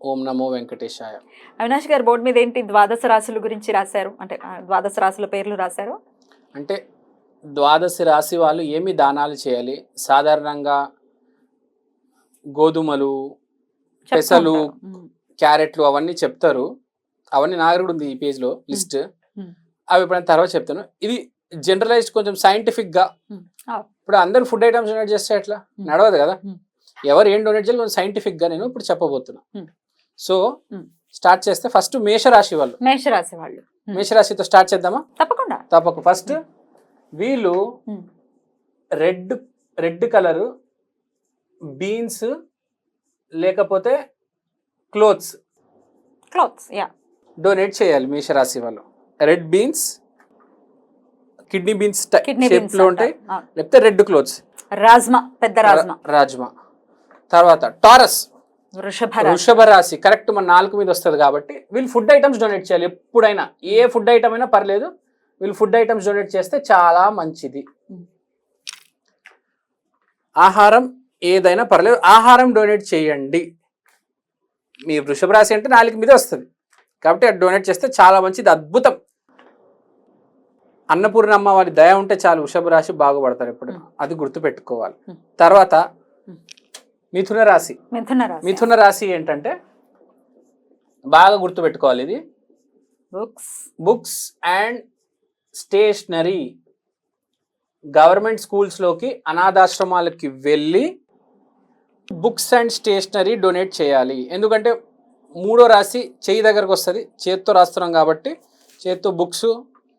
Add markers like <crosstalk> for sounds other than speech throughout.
ఓం నమో వెంకటేశాయ అవినాష్ గారు బోర్డు మీద ఏంటి ద్వాదశ రాశుల గురించి రాశారు అంటే ద్వాదశ రాశుల పేర్లు రాశారు అంటే ద్వాదశి రాశి వాళ్ళు ఏమి దానాలు చేయాలి సాధారణంగా గోధుమలు పెసలు. క్యారెట్లు అవన్నీ చెప్తారు అవన్నీ నా దగ్గర ఉంది ఈ పేజ్లో లిస్ట్. అవి ఎప్పుడైనా తర్వాత చెప్తాను ఇది జనరలైజ్డ్ కొంచెం scientific గా మ్మ్. ఆ. ఇప్పుడు అందరు ఫుడ్ ఐటమ్స్ డొనేట్ చేస్తే ఎట్లా. నడవదు కదా. ఎవరు ఏం డొనేట్ చేయాలి కొంచెం scientific గా నేను ఇప్పుడు చెప్పబోతున్నా. సో. స్టార్ట్ చేస్తే ఫస్ట్ మేషరాశి వాళ్ళు. మేషరాశి వాళ్ళు. మేషరాశితో స్టార్ట్ చేద్దామా? తప్పకుండా. తప్పక. ఫస్ట్ వీళ్ళు. రెడ్ రెడ్ కలరు బీన్స్ లేకపోతే క్లోత్స్. Cloths yeah. డొనేట్ చేయాలి మేషరాశి వాళ్ళు. రెడ్ బీన్స్ కిడ్నీ బీన్స్ షేప్లో ఉంటాయి. లేకపోతే రెడ్ క్లోత్స్. రాజ్మా పెద్ద రాజ్మా. రాజ్మా. తర్వాత టారస్. వృషభ రాశి కరెక్ట్ మన నాలుగు మీద వస్తుంది కాబట్టి వీళ్ళు ఫుడ్ ఐటమ్స్ డొనేట్ చేయాలి ఎప్పుడైనా ఏ ఫుడ్ ఐటమ్ అయినా పర్లేదు వీళ్ళు ఫుడ్ ఐటమ్స్ డొనేట్ చేస్తే చాలా మంచిది. ఆహారం ఏదైనా పర్లేదు ఆహారం డొనేట్ చేయండి మీ వృషభ రాశి అంటే నాలుగు మీద వస్తుంది కాబట్టి అది డొనేట్ చేస్తే చాలా మంచిది అద్భుతం అన్నపూర్ణ అమ్మ వారి దయ ఉంటే చాలు వృషభ రాశి బాగుపడతారు ఎప్పుడు. అది గుర్తు పెట్టుకోవాలి Mm. తర్వాత. మిథున రాశి. మిథున రాశి. మిథున రాశి ఏంటంటే బాగా గుర్తుపెట్టుకోవాలి ఇది. Books. Books and stationery. Government స్కూల్స్లోకి అనాథాశ్రమాలకి వెళ్ళి బుక్స్ అండ్ స్టేషనరీ డొనేట్ చేయాలి. ఎందుకంటే మూడో రాశి చేయి దగ్గరకు వస్తుంది. చేత్తో రాస్తున్నాం కాబట్టి చేత్తో books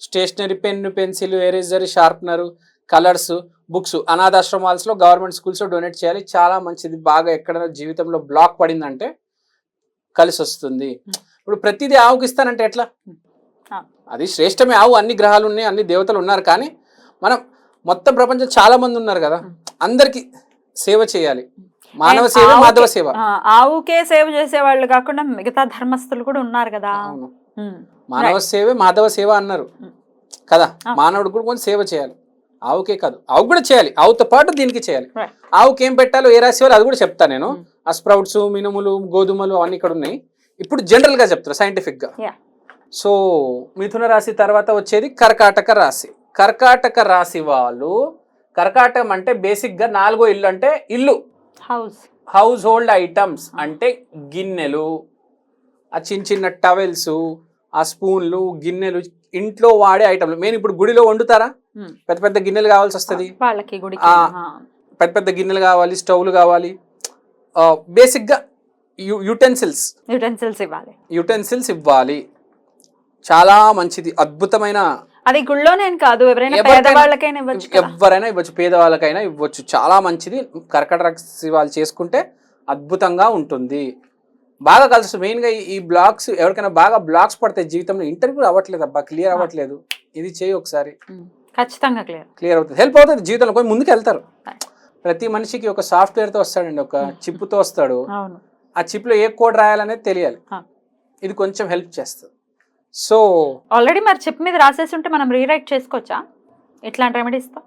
stationery pen pencil eraser sharpener colours books అనాథాశ్రమాల్స్లో government స్కూల్స్లో డొనేట్ చేయాలి. చాలా మంచిది. బాగా ఎక్కడైనా జీవితంలో బ్లాక్ పడిందంటే కలిసి వస్తుంది. ఇప్పుడు ప్రతిదీ ఆవుకి ఇస్తానంటే ఎట్లా. అది శ్రేష్టమే. ఆవు అన్ని గ్రహాలు ఉన్నాయి అన్ని దేవతలు ఉన్నారు కానీ మనం మొత్తం ప్రపంచం చాలా మంది ఉన్నారు కదా. అందరికి సేవ చేయాలి. మానవ సేవ మాధవ సేవ. ఆవుకే సేవ చేసే వాళ్ళు కాకుండా మిగతా ధర్మస్తులు కూడా ఉన్నారు కదా. మానవ సేవే మాధవ సేవ అన్నారు. కదా. మానవుడు కూడా కొంచెం సేవ చేయాలి. ఆవుకే కాదు ఆవు కూడా చేయాలి. ఆవుతో పాటు దీనికి చేయాలి. ఆవుకి ఏం పెట్టాలో ఏ రాశి వాళ్ళు అది కూడా చెప్తాను నేను. ఉం. ఆ స్ప్రౌట్స్ మినుములు గోధుమలు అవన్నీ ఇక్కడ ఉన్నాయి. ఇప్పుడు జనరల్గా చెప్తారు సైంటిఫిక్గా Yeah. సో మిథున రాశి తర్వాత వచ్చేది కర్కాటక రాశి. కర్కాటక రాశి వాళ్ళు కర్కాటకం అంటే బేసిక్గా నాలుగో ఇల్లు అంటే ఇల్లు. హౌస్ హౌస్ హోల్డ్ ఐటమ్స్ అంటే గిన్నెలు ఆ చిన్న చిన్న టవెల్స్ ఆ స్పూన్లు గిన్నెలు ఇంట్లో వాడే ఐటమ్లు మెయిన్ ఇప్పుడు గుడిలో వండుతారా. పెద్ద పెద్ద గిన్నెలు కావాల్సి వస్తుంది. వాళ్ళకి. పెద్ద పెద్ద గిన్నెలు కావాలి స్టవ్లు కావాలి. బేసిక్గా యుటెన్సిల్స్. యుటెన్సిల్స్ ఇవ్వాలి. యుటెన్సిల్స్ ఇవ్వాలి. చాలా మంచిది. అద్భుతమైన అది గుళ్ళోనే కాదు ఎవరైనా పేదవాళ్ళకైనా ఇవ్వచ్చు కదా. ఎవరైనా ఇవ్వచ్చు పేదవాళ్ళకైనా ఇవ్వచ్చు. చాలా మంచిది. కర్కట రాశి వాళ్ళు చేసుకుంటే అద్భుతంగా ఉంటుంది. బాగా కలిసి మెయిన్గా ఈ బ్లాగ్స్ ఎవరికైనా బాగా బ్లాగ్స్ పడతాయి జీవితంలో ఇంటర్వ్యూ అవ్వట్లేదు అబ్బా క్లియర్ అవ్వట్లేదు. ఇది చేయి ఒకసారి. ఖచ్చితంగా క్లియర్. క్లియర్ అవుతుంది. హెల్ప్ అవుతుంది జీవితంలో కొంచెం ముందుకు వెళ్తారు ప్రతి మనిషికి ఒక సాఫ్ట్వేర్తో వస్తాడండి ఒక చిప్తో వస్తాడు. ఆ చిప్లో ఏ కోడ్ రాయాలనేది తెలియాలి. ఇది కొంచెం హెల్ప్ చేస్తుంది. సో ఆల్రెడీ మరి చిప్ మీద రాసేసి ఉంటే మనం రీరైట్ చేసుకోవచ్చా? ఇట్లాంటి రెమెడీస్తో?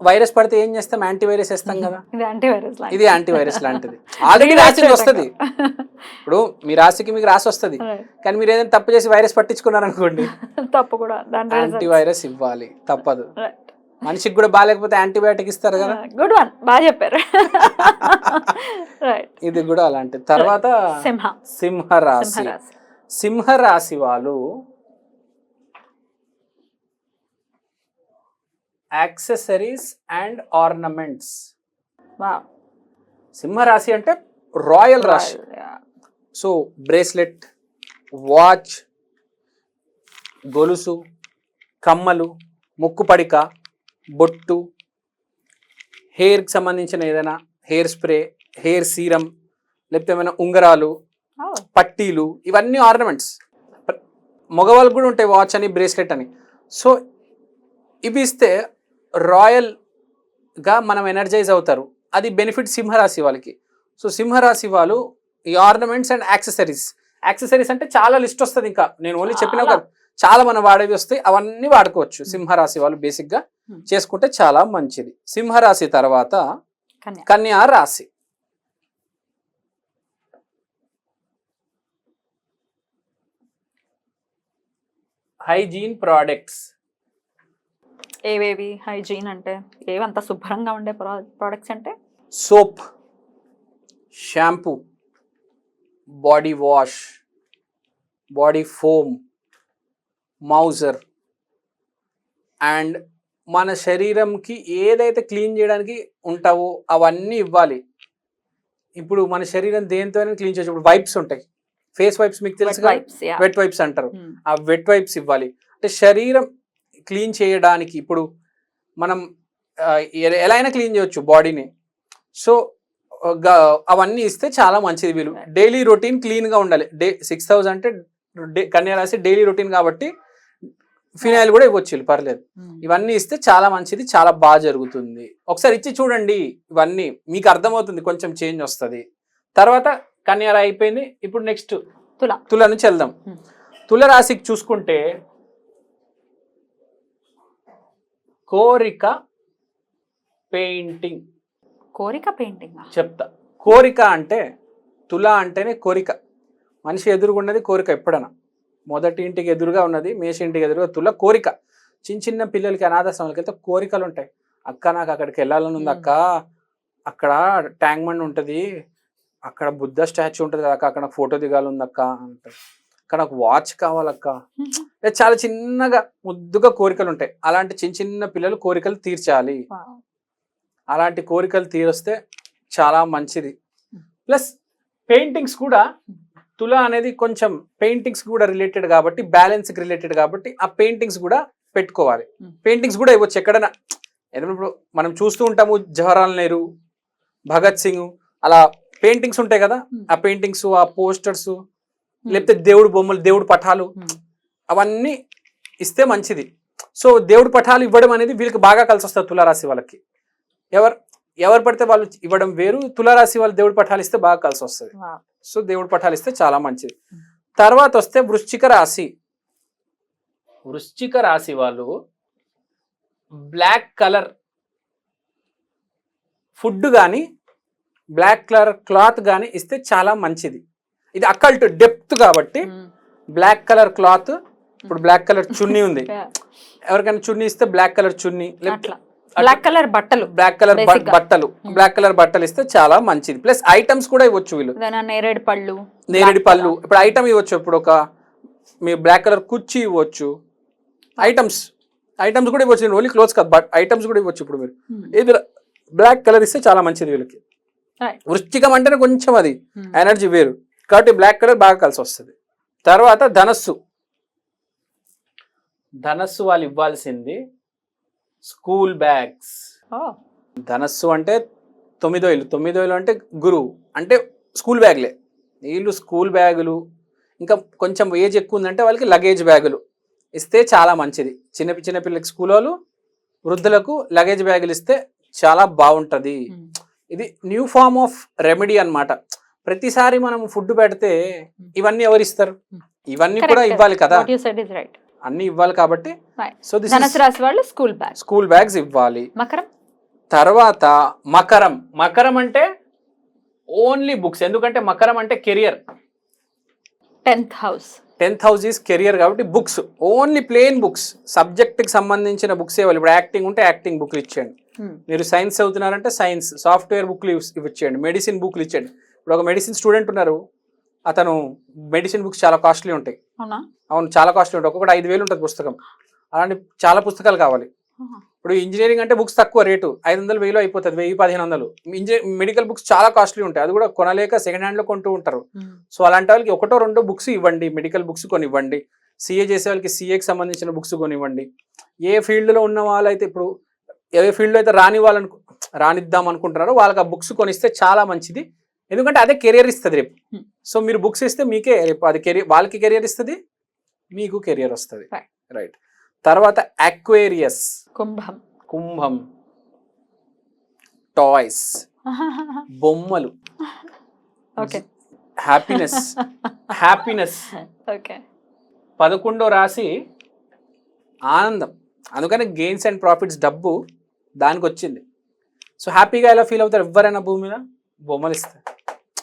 వైరస్ పడితే ఏం చేస్తాం? యాంటీవైరస్ వేస్తాం కదా. ఇది యాంటీవైరస్ ఇది యాంటీవైరస్ లాంటిది. <laughs> ఆల్రెడీ రాసి వస్తుంది. ఇప్పుడు మీ రాశికి మీకు రాసి వస్తుంది. కానీ మీరు ఏదైనా తప్పు చేసి వైరస్ పట్టించుకున్నారనుకోండి. <laughs> తప్పు కూడా యాంటీవైరస్ ఇవ్వాలి. తప్పదు. మనిషికి కూడా బాగాలేకపోతే యాంటీబయాటిక్ ఇస్తారు కదా. గుడ్ వన్ బాగా చెప్పారు. <laughs> ఇది కూడా అలాంటి తర్వాత సింహ. సింహ రాశి సింహరాశి సింహ రాశి వాళ్ళు యాక్సెసరీస్ అండ్ ఆర్నమెంట్స్. వావ్. సింహ రాశి అంటే రాయల్ రాశి. సో బ్రేస్లెట్ వాచ్ గొలుసు కమ్మలు ముక్కు పడిక బొట్టు హెయిర్కి సంబంధించిన ఏదైనా హెయిర్ స్ప్రే హెయిర్ సీరం లేకపోతే ఏమైనా ఉంగరాలు పట్టీలు ఇవన్నీ ఆర్నమెంట్స్. మగవాళ్ళకి కూడా ఉంటాయి వాచ్ అని బ్రేస్లెట్ అని. సో ఇవి ఇస్తే రాయల్గా మనం ఎనర్జైజ్ అవుతారు. అది బెనిఫిట్ సింహరాశి వాళ్ళకి. సో సింహరాశి వాళ్ళు ఈ ఆర్నమెంట్స్ అండ్ యాక్సెసరీస్. యాక్సెసరీస్ అంటే చాలా లిస్ట్ వస్తుంది ఇంకా. నేను ఓన్లీ చెప్పినా చాలా. మనం వాడేవి వస్తాయి. అవన్నీ వాడుకోవచ్చు. సింహరాశి వాళ్ళు బేసిక్గా. చేసుకుంటే చాలా మంచిది. సింహరాశి తర్వాత కన్యా. కన్యా రాశి. హైజీన్ ప్రోడక్ట్స్ ఏవేవి హైజీన్ అంటే ఏవంత శుభ్రంగా ఉండే ప్రోడక్ట్స్ అంటే? Soap shampoo body wash body foam మౌజర్ and మన శరీరంకి ఏదైతే క్లీన్ చేయడానికి ఉంటావో అవన్నీ ఇవ్వాలి. ఇప్పుడు మన శరీరం దేంతోనే క్లీన్ చేయొచ్చు ఇప్పుడు వైప్స్ ఉంటాయి. ఫేస్ వైప్స్ మీకు తెలుసు వెట్ వైప్స్ అంటారు. ఆ వెట్ వైప్స్ ఇవ్వాలి. అంటే శరీరం క్లీన్ చేయడానికి ఇప్పుడు మనం ఎలా అయినా క్లీన్ చేయొచ్చు బాడీని. సో అవన్నీ ఇస్తే చాలా మంచిది వీళ్ళు. డైలీ రొటీన్ క్లీన్గా ఉండాలి. డే సిక్స్ థౌసండ్ అంటే డే కన్యా రాసి డైలీ రొటీన్ కాబట్టి ఫినాయిల్ కూడా ఇవ్వచ్చు వీళ్ళు, పర్లేదు. ఇవన్నీ ఇస్తే చాలా మంచిది చాలా బాగా జరుగుతుంది. ఒకసారి ఇచ్చి చూడండి ఇవన్నీ మీకు అర్థమవుతుంది కొంచెం చేంజ్ వస్తుంది. తర్వాత కన్యారా అయిపోయింది. ఇప్పుడు నెక్స్ట్ తుల. తుల నుంచి వెళ్దాం. తుల రాశికి చూసుకుంటే కోరిక పెయింటింగ్. కోరిక పెయింటింగ్? చెప్తా. కోరిక అంటే తుల అంటేనే కోరిక. మనిషి ఎదురుగున్నది కోరిక ఎప్పుడైనా. మొదటి ఇంటికి ఎదురుగా ఉన్నది మేష ఇంటికి ఎదురుగా తుల కోరిక. చిన్న చిన్న పిల్లలకి అనాథాశ్రమాలకి వెళ్తే కోరికలు ఉంటాయి. అక్క నాకు అక్కడికి వెళ్ళాలని ఉంది అక్క. అక్కడ ట్యాంక్ బండ్ ఉంటుంది. అక్కడ బుద్ధ స్టాచ్యూ ఉంటుంది కదా అక్క. అక్కడ ఫోటో దిగాలి ఉంది అక్క. అంటారు అక్కడ నాకు వాచ్ కావాలక్క. చాలా చిన్నగా ముద్దుగా కోరికలు ఉంటాయి. అలాంటి చిన్న చిన్న పిల్లలు కోరికలు తీర్చాలి. అలాంటి కోరికలు తీరొస్తే చాలా మంచిది. ప్లస్ పెయింటింగ్స్ కూడా తుల అనేది కొంచెం పెయింటింగ్స్ కూడా రిలేటెడ్ కాబట్టి బ్యాలెన్స్కి రిలేటెడ్ కాబట్టి ఆ పెయింటింగ్స్ కూడా పెట్టుకోవాలి. పెయింటింగ్స్ కూడా ఇవ్వచ్చు ఎక్కడైనా. ఇప్పుడు మనం చూస్తూ ఉంటాము జవహర్లాల్ నెహ్రూ భగత్ సింగ్ అలా పెయింటింగ్స్ ఉంటాయి కదా. ఆ పెయింటింగ్స్ ఆ పోస్టర్స్ లేకపోతే దేవుడు బొమ్మలు దేవుడు పటాలు అవన్నీ ఇస్తే మంచిది. సో దేవుడి పటాలు ఇవ్వడం అనేది వీళ్ళకి బాగా కలిసి వస్తుంది తులారాశి వాళ్ళకి. ఎవరు ఎవరు పడితే వాళ్ళు ఇవ్వడం వేరు తులారాశి వాళ్ళు దేవుడి పటాలు ఇస్తే బాగా కలిసి వస్తుంది సో దేవుడి పటాలు ఇస్తే చాలా మంచిది. తర్వాత వస్తే వృశ్చిక రాశి. వృశ్చిక రాశి వాళ్ళు బ్లాక్ కలర్ ఫుడ్ కానీ బ్లాక్ కలర్ క్లాత్ కానీ ఇస్తే చాలా మంచిది. ఇది అకల్ట్ డెప్త్ కాబట్టి బ్లాక్ కలర్ క్లాత్ ఇప్పుడు బ్లాక్ కలర్ చున్నీ ఉంది. <laughs> ఎవరికైనా చున్నీ ఇస్తే బ్లాక్ కలర్ చున్నీ బ్లాక్ కలర్ బట్టలు. Black colour. బట్టలు. బ్లాక్ కలర్ బట్టలు ఇస్తే చాలా మంచిది. ప్లస్ ఐటమ్స్ కూడా ఇవ్వచ్చు వీళ్ళు. నేరేడు పళ్ళు నేరేడి పళ్ళు. ఇప్పుడు ఐటమ్ ఇవ్వచ్చు. ఇప్పుడు ఒక మీ బ్లాక్ కలర్ కుర్చీ ఇవ్వచ్చు. ఐటమ్స్ ఐటమ్స్ కూడా ఇవ్వచ్చు. ఓన్లీ క్లోత్స్ కాదు బట్ ఐటమ్స్ కూడా ఇవ్వచ్చు ఇప్పుడు మీరు. ఇది బ్లాక్ కలర్ ఇస్తే చాలా మంచిది వీళ్ళకి. వృశ్చికం అంటేనే కొంచెం అది. ఎనర్జీ వేరు. కాబట్టి బ్లాక్ కలర్ బాగా కలిసి వస్తుంది. తర్వాత ధనస్సు. ధనస్సు వాళ్ళు ఇవ్వాల్సింది స్కూల్ బ్యాగ్స్. ధనస్సు అంటే తొమ్మిదో ఇల్లు. తొమ్మిదో ఇల్లు అంటే గురువు. అంటే స్కూల్ బ్యాగ్లే. వీళ్ళు స్కూల్ బ్యాగులు ఇంకా కొంచెం ఏజ్ ఎక్కువ ఉందంటే వాళ్ళకి లగేజ్ బ్యాగులు ఇస్తే చాలా మంచిది. చిన్న చిన్న పిల్లలకి స్కూల్ వాళ్ళు వృద్ధులకు లగేజ్ బ్యాగులు ఇస్తే చాలా బాగుంటుంది. ఇది న్యూ ఫార్మ్ ఆఫ్ రెమెడీ అన్నమాట. ప్రతిసారి మనం ఫుడ్ పెడితే ఇవన్నీ ఎవరు ఇస్తారు? Hmm. ఇవన్నీ కూడా. ఇవ్వాలి కదా. అన్ని ఇవ్వాలి కాబట్టి. సో దిస్ ధనుసు రాశి వాళ్ళు స్కూల్ బ్యాగ్ స్కూల్ బ్యాగ్స్ ఇవ్వాలి. మకరం? తర్వాత మకరం. మకరం అంటే ఓన్లీ బుక్స్. ఎందుకంటే మకరం అంటే career. Tenth house. Tenth house is career కాబట్టి బుక్స్. Only plain books. సబ్జెక్ట్కి సంబంధించిన బుక్స్ ఇవ్వాలి ఇప్పుడు యాక్టింగ్ ఉంటే యాక్టింగ్ బుక్లు ఇచ్చేయండి. మీరు సైన్స్ చదువుతున్నారంటే సైన్స్. సాఫ్ట్వేర్ బుక్లు ఇవ్వండి మెడిసిన్ బుక్లు ఇచ్చేయండి. ఇప్పుడు ఒక మెడిసిన్ స్టూడెంట్ ఉన్నారు. అతను మెడిసిన్ బుక్స్ చాలా కాస్ట్లీ ఉంటాయి. అవునా? అవును చాలా కాస్ట్లీ ఉంటాయి. ఒక్కొక్కటి ఐదు వేలు ఉంటుంది పుస్తకం. అలాంటి చాలా పుస్తకాలు కావాలి. ఇప్పుడు ఇంజనీరింగ్ అంటే బుక్స్ తక్కువ రేటు. ఐదు వందలు వెయ్యిలో అయిపోతుంది. వెయ్యి పదిహేను వందలు మెడికల్ బుక్స్ చాలా కాస్ట్లీ ఉంటాయి. అది కూడా కొనలేక సెకండ్ హ్యాండ్లో కొంటూ ఉంటారు. సో అలాంటి వాళ్ళకి ఒకటో రెండో బుక్స్ ఇవ్వండి. మెడికల్ బుక్స్ కొనివ్వండి. సిఏ చేసే వాళ్ళకి సిఏకి సంబంధించిన బుక్స్ కొనివ్వండి. ఏ ఫీల్డ్లో ఉన్న వాళ్ళైతే ఇప్పుడు ఏ ఫీల్డ్లో అయితే రాని వాళ్ళను రానిద్దాం అనుకుంటున్నారో వాళ్ళకి ఆ బుక్స్ కొనిస్తే చాలా మంచిది. ఎందుకంటే అదే కెరియర్ ఇస్తుంది రేపు. Hmm. సో మీరు బుక్స్ ఇస్తే మీకే రేపు అది కెరియర్ వాళ్ళకి కెరియర్ ఇస్తుంది మీకు కెరియర్ వస్తుంది. రైట్ తర్వాత అక్వేరియస్ కుంభం. కుంభం. టాయ్స్ <laughs> బొమ్మలు. ఓకే హ్యాపీనెస్ హ్యాపీనెస్ ఓకే పదకొండో రాశి ఆనందం. అందుకని గెయిన్స్ అండ్ ప్రాఫిట్స్ డబ్బు దానికి వచ్చింది సో హ్యాపీగా ఎలా ఫీల్ అవుతారు? ఎవరైనా భూమి మీద బొమ్మలు ఇస్తారు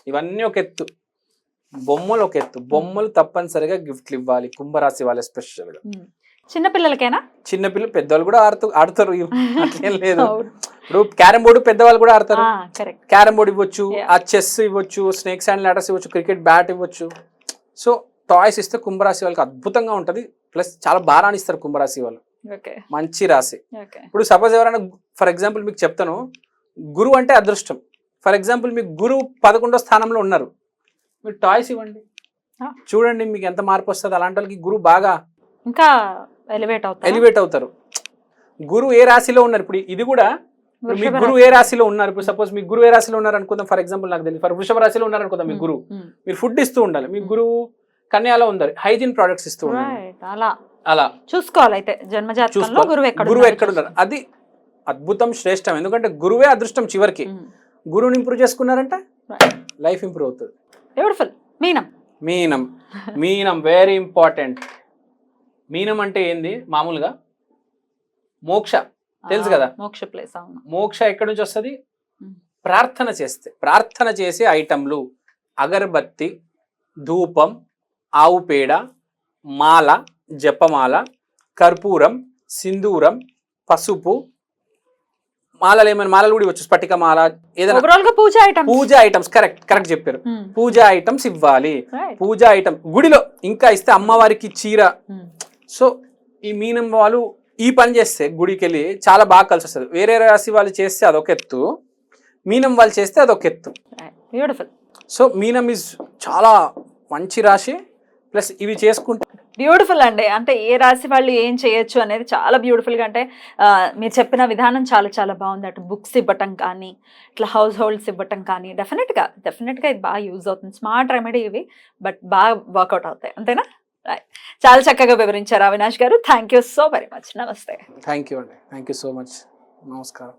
ఇవన్నీ ఒక ఎత్తు. బొమ్మలు ఒక ఎత్తు. బొమ్మలు తప్పనిసరిగా గిఫ్ట్లు ఇవ్వాలి. కుంభరాశి వాళ్ళ స్పెషల్గా. చిన్న పిల్లలకేనా? చిన్నపిల్లలు పెద్దవాళ్ళు కూడా ఆడుతూ ఆడతారు. అట్లేం లేదు. ఇప్పుడు క్యారమ్ బోర్డు పెద్దవాళ్ళు కూడా ఆడతారు. క్యారమ్ బోర్డు ఇవ్వచ్చు. ఆ చెస్ ఇవ్వచ్చు స్నేక్స్ అండ్ లాడర్స్ ఇవ్వచ్చు క్రికెట్ బ్యాట్ ఇవ్వచ్చు. సో టాయ్స్ ఇస్తే కుంభరాశి వాళ్ళకి అద్భుతంగా ఉంటుంది. ప్లస్ చాలా భారాన్ని ఇస్తారు కుంభరాశి వాళ్ళు. మంచి రాశి. ఇప్పుడు సపోజ్ ఎవరైనా ఫర్ ఎగ్జాంపుల్ మీకు చెప్తాను. గురువు అంటే అదృష్టం. ఫర్ ఎగ్జాంపుల్ మీకు గురువు పదకొండో స్థానంలో ఉన్నారు. మీరు టాయ్స్ ఇవ్వండి. చూడండి మీకు ఎంత మార్పు వస్తుంది. అలాంటి వాళ్ళకి గురువు బాగా ఇంకా ఎలివేట్ అవుతా ఎలివేట్ అవుతారు. గురువు ఏ రాశిలో ఉన్నారు? ఇప్పుడు ఇది కూడా మీ గురువు ఏ రాశిలో ఉన్నారు? ఇప్పుడు సపోజ్ మీ గురువు ఏ రాశిలో ఉన్నారు అనుకుందాం ఫర్ ఎగ్జాంపుల్ నాకు తెలియదు. ఫర్ వృషభ రాశిలో ఉన్నారు అనుకుందాం మీ గురువు. మీరు ఫుడ్ ఇస్తూ ఉండాలి. మీ గురువు కన్యాలో ఉండాలి హైజీన్ ప్రొడక్ట్స్ ఇస్తూ ఉండాలి అలా. అలా. చూసుకోవాలి అయితే జన్మజాతకంలో. గురువు ఎక్కడ గురువు ఉన్నారో? ఎక్కడ ఉన్నారు? అది అద్భుతం శ్రేష్టం. ఎందుకంటే గురువే అదృష్టం చివరికి. గురువుని ఇంప్రూవ్ చేసుకున్నారంటే. లైఫ్ ఇంప్రూవ్ అవుతుంది. బ్యూటిఫుల్ మీనం. మీనం. మీనం వెరీ ఇంపార్టెంట్ మీనం అంటే ఏంది? మామూలుగా? మోక్ష. తెలుసు కదా. మోక్ష ప్లేస్ అవును. మోక్ష ఎక్కడి నుంచి వస్తుంది. ప్రార్థన చేస్తే. ప్రార్థన చేసే ఐటమ్లు అగరబత్తి ధూపం ఆవు పేడ మాల జపమాల కర్పూరం సింధూరం పసుపు మాలలు ఏమైనా మాలలు కూడా ఇవ్వచ్చు. స్ఫటిక మాల ఏదైనా పూజ ఐటమ్ పూజ ఐటమ్స్ కరెక్ట్ కరెక్ట్ చెప్పారు. పూజ ఐటమ్స్ ఇవ్వాలి. పూజ ఐటమ్ గుడిలో ఇంకా ఇస్తే అమ్మవారికి చీర. సో ఈ మీనం వాళ్ళు ఈ పని చేస్తే గుడికి వెళ్ళి చాలా బాగా కలిసి వస్తుంది. వేరే రాశి వాళ్ళు చేస్తే అదొక ఎత్తు. మీనం వాళ్ళు చేస్తే అదొక ఎత్తు. బ్యూటిఫుల్ సో మీనం ఇస్ చాలా మంచి రాశి. ప్లస్ ఇవి చేసుకుంటే బ్యూటిఫుల్ అండి. అంటే ఏ రాశి వాళ్ళు ఏం చేయొచ్చు అనేది చాలా బ్యూటిఫుల్గా అంటే మీరు చెప్పిన విధానం చాలా చాలా బాగుంది. అటు బుక్స్ ఇవ్వటం కానీ ఇట్లా హౌస్ హోల్డ్స్ ఇవ్వటం కానీ డెఫినెట్గా డెఫినెట్గా ఇది బాగా యూజ్ అవుతుంది. స్మార్ట్ రెమెడీ ఇవి బట్ బాగా వర్కౌట్ అవుతాయి. అంతేనా? Right. చాలా చక్కగా వివరించారు అవినాష్ గారు. Thank you so very much నమస్తే. థ్యాంక్ యూ అండి. థ్యాంక్ యూ సో మచ్ నమస్కారం.